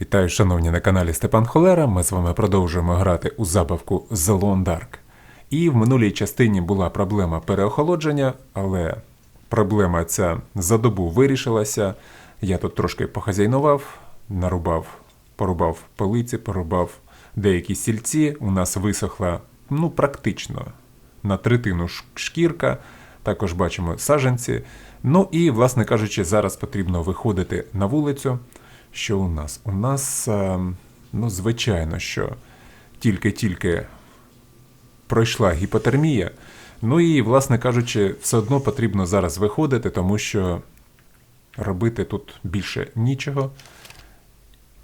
Вітаю, шановні, на каналі Степан Холера. Ми з вами продовжуємо грати у забавку The Lone Dark. І в минулій частині була проблема переохолодження, але проблема ця за добу вирішилася. Я тут трошки похазяйнував, нарубав, порубав полиці, порубав деякі сільці. У нас висохла ну, практично на третину шкірка. Також бачимо саженці. Ну і, власне кажучи, зараз потрібно виходити на вулицю. Що у нас? У нас, е, ну, звичайно, що тільки-тільки пройшла гіпотермія. Ну і, власне кажучи, все одно потрібно зараз виходити, тому що робити тут більше нічого.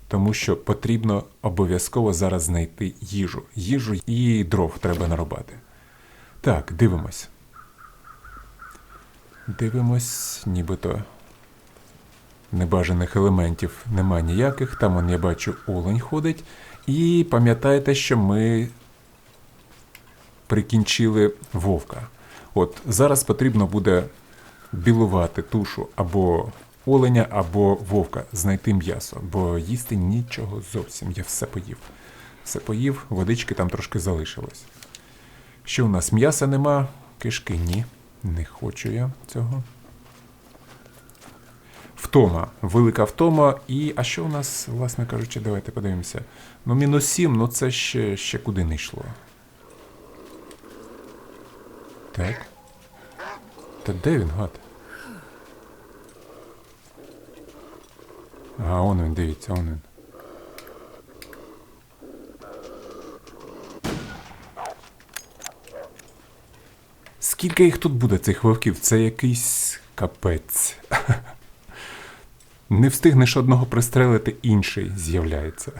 Тому що потрібно обов'язково зараз знайти їжу. Їжу і дров треба нарубати. Так, дивимось. Дивимось, нібито небажаних елементів нема ніяких. Там он, я бачу, олень ходить. І пам'ятаєте, що ми прикінчили вовка. От зараз потрібно буде білувати тушу або оленя, або вовка, знайти м'ясо, бо їсти нічого зовсім. Я все поїв. Все поїв, водички там трошки залишилось. Що у нас м'яса нема? Кишки ні. Не хочу я цього. Втома, велика втома. І а що у нас, власне кажучи, давайте подивимося. Ну, мінус 7, ну це ще, ще куди не йшло. Так. Та де він, гад? А, он він, дивіться, он він. Скільки їх тут буде, цих вовків? Це якийсь капець. Не встигнеш одного пристрелити, інший з'являється.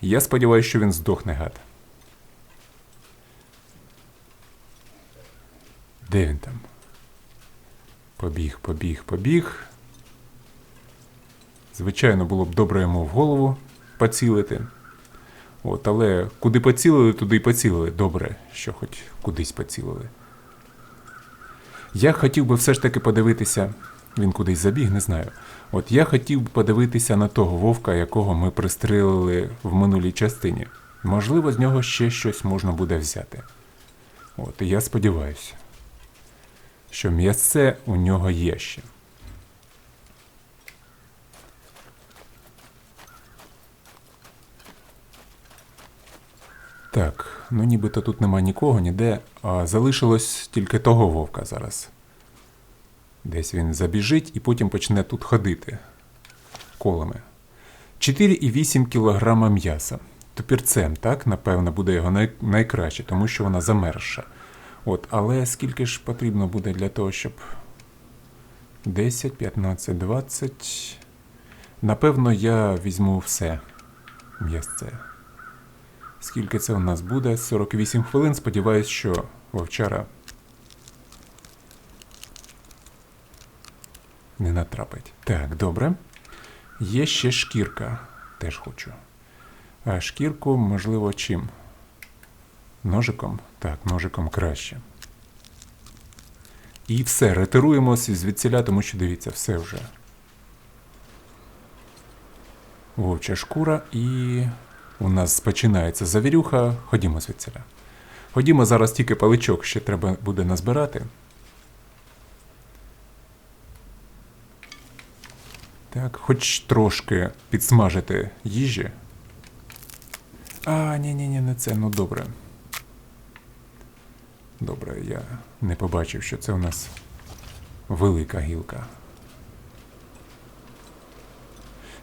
Я сподіваюся, що він здохне гад. Де він там? Побіг, побіг, побіг. Звичайно, було б добре йому в голову поцілити. От, але куди поцілили, туди й поцілили. Добре, що хоч кудись поцілили. Я хотів би все ж таки подивитися. Він кудись забіг, не знаю. От я хотів би подивитися на того вовка, якого ми пристрелили в минулій частині. Можливо, з нього ще щось можна буде взяти. От, і я сподіваюся, що м'ясце у нього є ще. Так, ну нібито тут нема нікого, ніде, а залишилось тільки того вовка зараз. Десь він забіжить і потім почне тут ходити колами. 4,8 кг м'яса. Топірцем, так, напевно, буде його най- найкраще, тому що вона замерзша. От, але скільки ж потрібно буде для того, щоб 10, 15, 20. Напевно, я візьму все м'ясце. Скільки це у нас буде? 48 хвилин. Сподіваюсь, що вовчара не натрапить. Так, добре. Є ще шкірка. Теж хочу. А шкірку, можливо, чим? Ножиком? Так, ножиком краще. І все, ретируємося звідсіля, тому що дивіться, все вже. Вовча шкура і у нас починається завірюха. Ходімо звідсіля. Ходімо зараз тільки паличок, ще треба буде назбирати. Так, хоч трошки підсмажити їжі. А, ні, ні, ні, не це, ну добре. Добре, я не побачив, що це у нас велика гілка.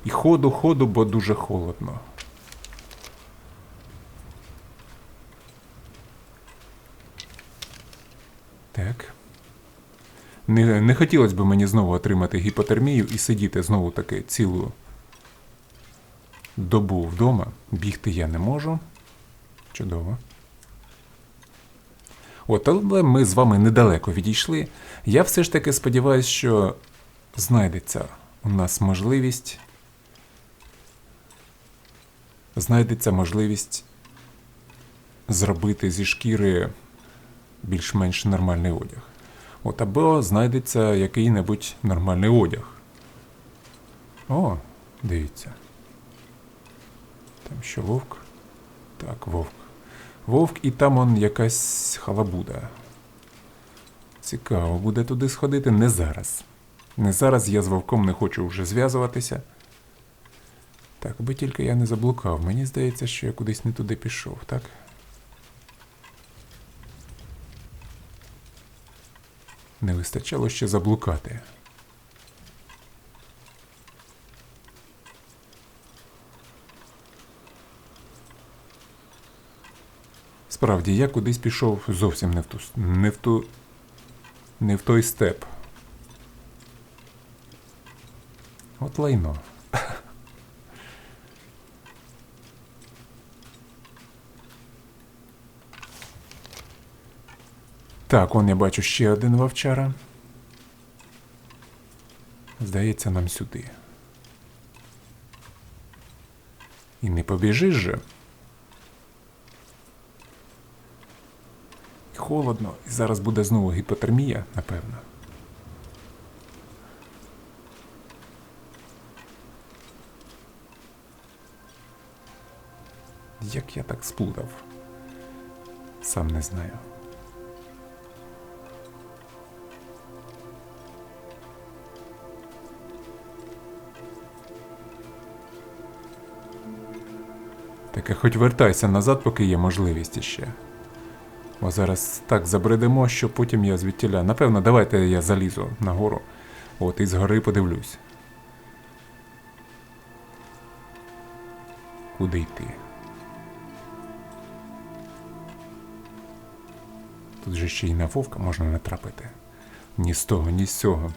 І ходу, ходу, бо дуже холодно. Так. Не, не хотілося б мені знову отримати гіпотермію і сидіти знову таки цілу добу вдома. Бігти я не можу. Чудово. От, але ми з вами недалеко відійшли. Я все ж таки сподіваюся, що знайдеться у нас можливість. Знайдеться можливість зробити зі шкіри більш-менш нормальний одяг. От або знайдеться який-небудь нормальний одяг. О, Дивіться. Там що вовк? Так, вовк. Вовк і там он якась халабуда. Цікаво, буде туди сходити не зараз. Не зараз я з вовком не хочу вже зв'язуватися. Так, аби тільки я не заблукав. Мені здається, що я кудись не туди пішов, так? Не вистачало ще заблукати. Справді, я кудись пішов зовсім не в ту, не в ту, не в той степ. От лайно. Так, он я бачу ще один вовчара. Здається, нам сюди. І не побіжиш же. Холодно, і зараз буде знову гіпотермія, напевно. Як я так сплутав? Сам не знаю. Таке хоч вертайся назад, поки є можливість іще. Бо зараз так забредемо, що потім я звідтіля. Напевно, давайте я залізу нагору. От і згори подивлюсь. Куди йти? Тут же ще й на вовка можна натрапити. Ні з того, ні з цього.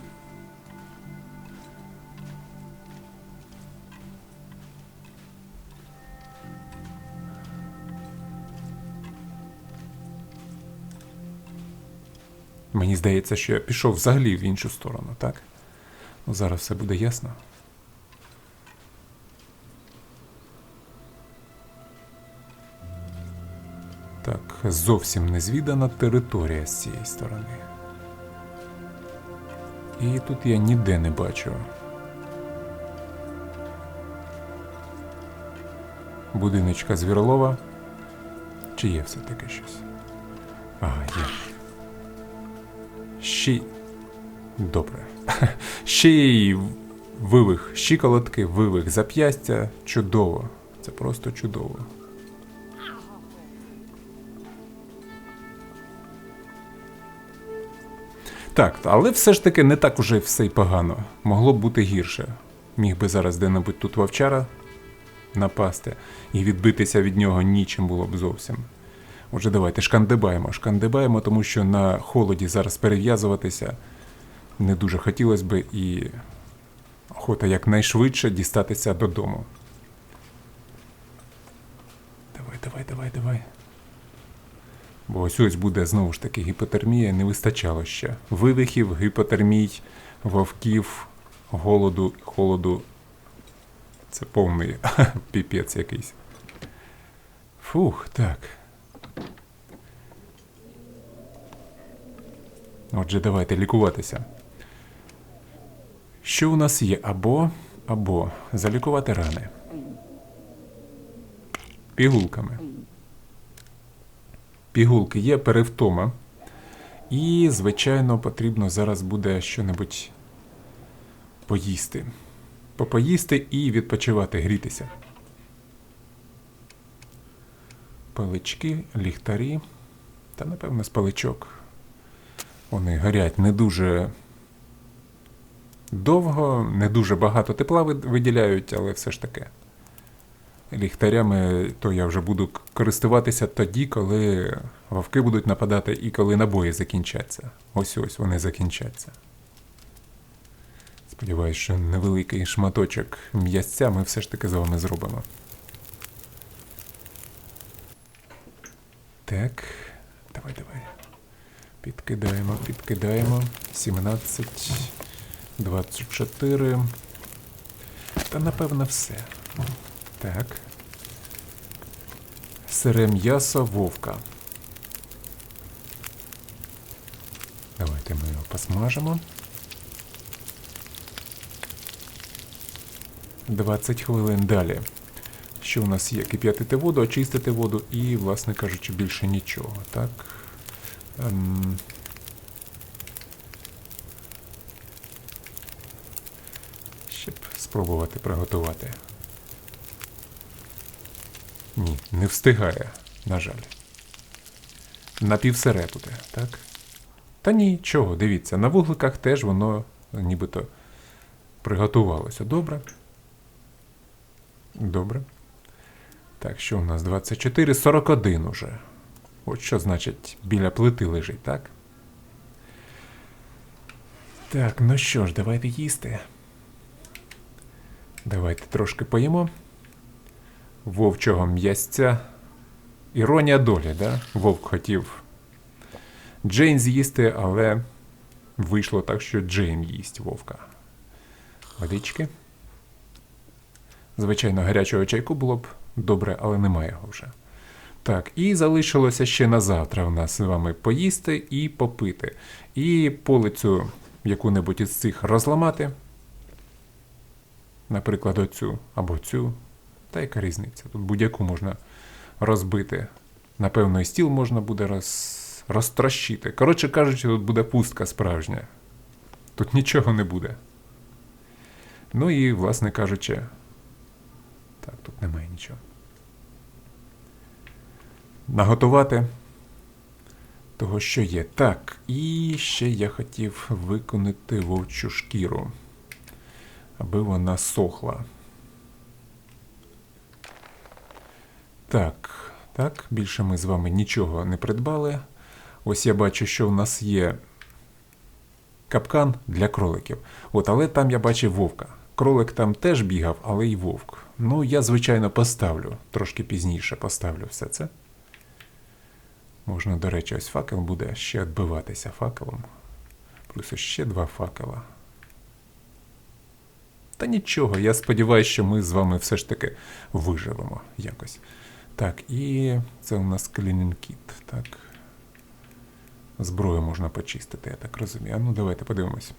Мені здається, що я пішов взагалі в іншу сторону, так? Ну, зараз все буде ясно. Так, зовсім незвідана територія з цієї сторони. І тут я ніде не бачу. Будиночка Звірлова. Чи є все-таки щось? Ага, є. Ще. Добре. Ще й вивих щиколотки, вивих зап'ястя. Чудово. Це просто чудово. Так, але все ж таки не так уже все й погано. Могло б бути гірше. Міг би зараз де-небудь тут вовчара напасти, і відбитися від нього нічим було б зовсім. Отже, давайте шкандибаємо, шкандибаємо, тому що на холоді зараз перев'язуватися не дуже хотілося би і охота якнайшвидше дістатися додому. Давай, давай, давай, давай. Бо ось ось буде знову ж таки гіпотермія, не вистачало ще. Вивихів, гіпотермій, вовків, голоду, холоду. Це повний піпець якийсь. Фух, так. Отже, давайте лікуватися. Що у нас є? Або, або залікувати рани. Пігулками. Пігулки є перевтома. І, звичайно, потрібно зараз буде щонебудь поїсти. Попоїсти і відпочивати, грітися. Палички, ліхтарі. Та, напевно, з паличок. Вони горять не дуже довго, не дуже багато тепла виділяють, але все ж таки. Ліхтарями то я вже буду користуватися тоді, коли вовки будуть нападати і коли набої закінчаться. Ось ось вони закінчаться. Сподіваюсь, що невеликий шматочок м'ясця ми все ж таки з вами зробимо. Так, давай, давай. Підкидаємо, підкидаємо. 17, 24. Та напевно все. Так. Сире м'ясо вовка. Давайте ми його посмажимо. 20 хвилин далі. Що у нас є? Кип'ятити воду, очистити воду і, власне кажучи, більше нічого. Так. Ем... Щоб спробувати приготувати. Ні, не встигає, на жаль. Напівсире буде, так? Та нічого, дивіться, на вугликах теж воно нібито приготувалося. Добре. Добре. Так, що у нас 24, 41 уже. От що значить біля плити лежить, так? Так, ну що ж, давайте їсти. Давайте трошки поїмо. Вовчого м'ясця. Іронія долі, да? Вовк хотів Джейн з'їсти, але вийшло так, що Джейн їсть вовка. Водички. Звичайно, гарячого чайку було б добре, але немає його вже. Так, і залишилося ще на завтра в нас з вами поїсти і попити. І полицю яку-небудь із цих розламати. Наприклад, оцю або цю. Та яка різниця? Тут будь-яку можна розбити. Напевно, і стіл можна буде роз... розтрощити. Коротше кажучи, тут буде пустка справжня. Тут нічого не буде. Ну і, власне кажучи, так, тут немає нічого. Наготувати того, що є. Так, і ще я хотів виконати вовчу шкіру, аби вона сохла. Так, так, більше ми з вами нічого не придбали. Ось я бачу, що в нас є капкан для кроликів. От, але там я бачив вовка. Кролик там теж бігав, але й вовк. Ну, я, звичайно, поставлю. Трошки пізніше поставлю все це. Можна, до речі, ось факел буде ще відбиватися факелом. Плюс ще два факела. Та нічого, я сподіваюся, що ми з вами все ж таки виживемо якось. Так, і це у нас Kit, так. Зброю можна почистити, я так розумію. А ну давайте подивимось.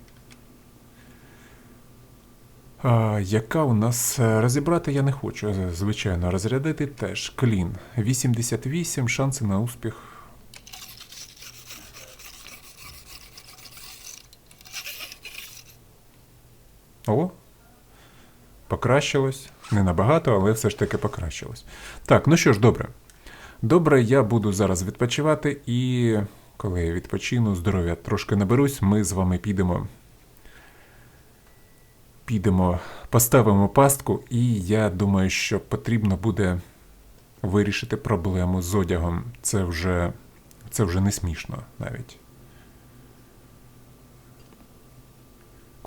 А, Яка у нас е, розібрати я не хочу, е, звичайно, розрядити теж. Клін. 88, шанси на успіх. О, покращилось. Не набагато, але все ж таки покращилось. Так, ну що ж, добре. Добре, я буду зараз відпочивати, і коли я відпочину, здоров'я трошки наберусь, ми з вами підемо. Підемо, поставимо пастку, і я думаю, що потрібно буде вирішити проблему з одягом. Це вже, це вже не смішно навіть.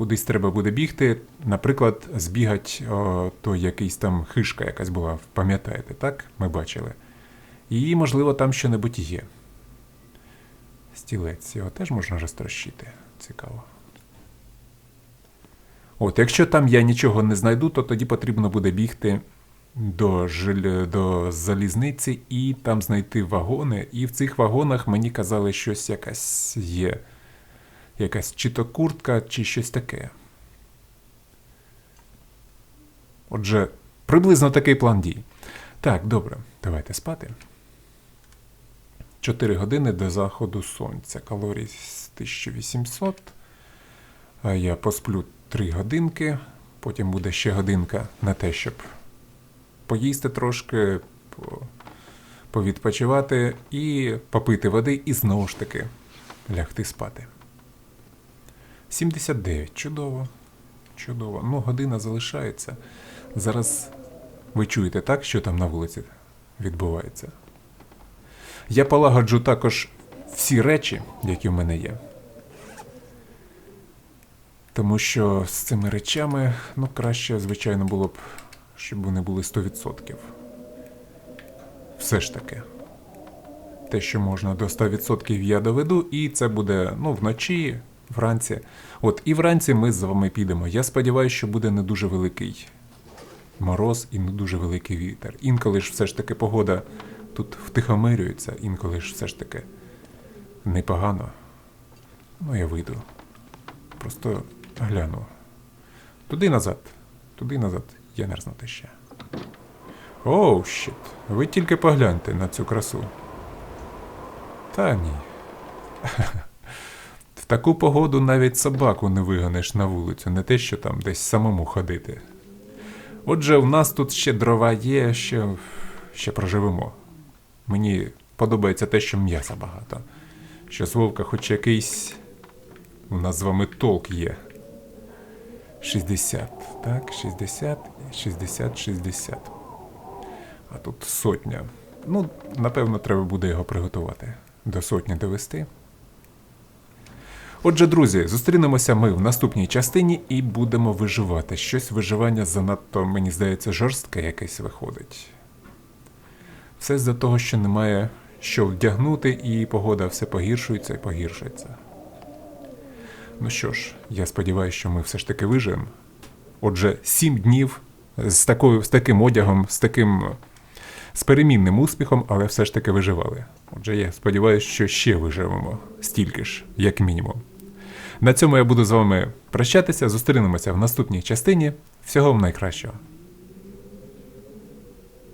Кудись треба буде бігти, наприклад, збігать о, то якийсь там хишка якась була, пам'ятаєте, так? Ми бачили. І, можливо, там що-небудь є. Стілець його теж можна розтрощити. Цікаво. От, якщо там я нічого не знайду, то тоді потрібно буде бігти до жиль... до залізниці і там знайти вагони. І в цих вагонах мені казали, щось якась є. Якась чи то куртка, чи щось таке. Отже, приблизно такий план дій. Так, добре, давайте спати. 4 години до заходу сонця. Калорій 1800. А я посплю 3 годинки. Потім буде ще годинка на те, щоб поїсти трошки, повідпочивати і попити води, і знову ж таки лягти спати. 79. Чудово. Чудово. Ну, година залишається. Зараз ви чуєте так, що там на вулиці відбувається. Я полагоджу також всі речі, які в мене є. Тому що з цими речами, ну, краще, звичайно, було б, щоб вони були 100%. Все ж таки. Те, що можна до 100% я доведу, і це буде ну, вночі, вранці. От, і вранці ми з вами підемо. Я сподіваюся, що буде не дуже великий мороз і не дуже великий вітер. Інколи ж все ж таки погода тут втихомирюється, інколи ж все ж таки непогано. Ну, я вийду. Просто гляну. Туди назад, туди назад. є мерзнути ще. Оу, щит. Ви тільки погляньте на цю красу. Та ні. Таку погоду навіть собаку не виганеш на вулицю, не те, що там десь самому ходити. Отже, в нас тут ще дрова є, ще, ще проживемо. Мені подобається те, що м'яса багато. Що з вовка хоч якийсь. У нас з вами толк є. 60. Так, 60, 60, 60. А тут сотня. Ну, напевно, треба буде його приготувати. До сотні довести. Отже, друзі, зустрінемося ми в наступній частині і будемо виживати. Щось виживання занадто, мені здається, жорстке якесь виходить. Все з-за того, що немає що вдягнути, і погода все погіршується і погіршується. Ну що ж, я сподіваюся, що ми все ж таки виживемо. Отже, сім днів з, такою, з таким одягом, з таким з перемінним успіхом, але все ж таки виживали. Отже, я сподіваюся, що ще виживемо стільки ж, як мінімум. На цьому я буду з вами прощатися. Зустрінемося в наступній частині. Всього вам найкращого.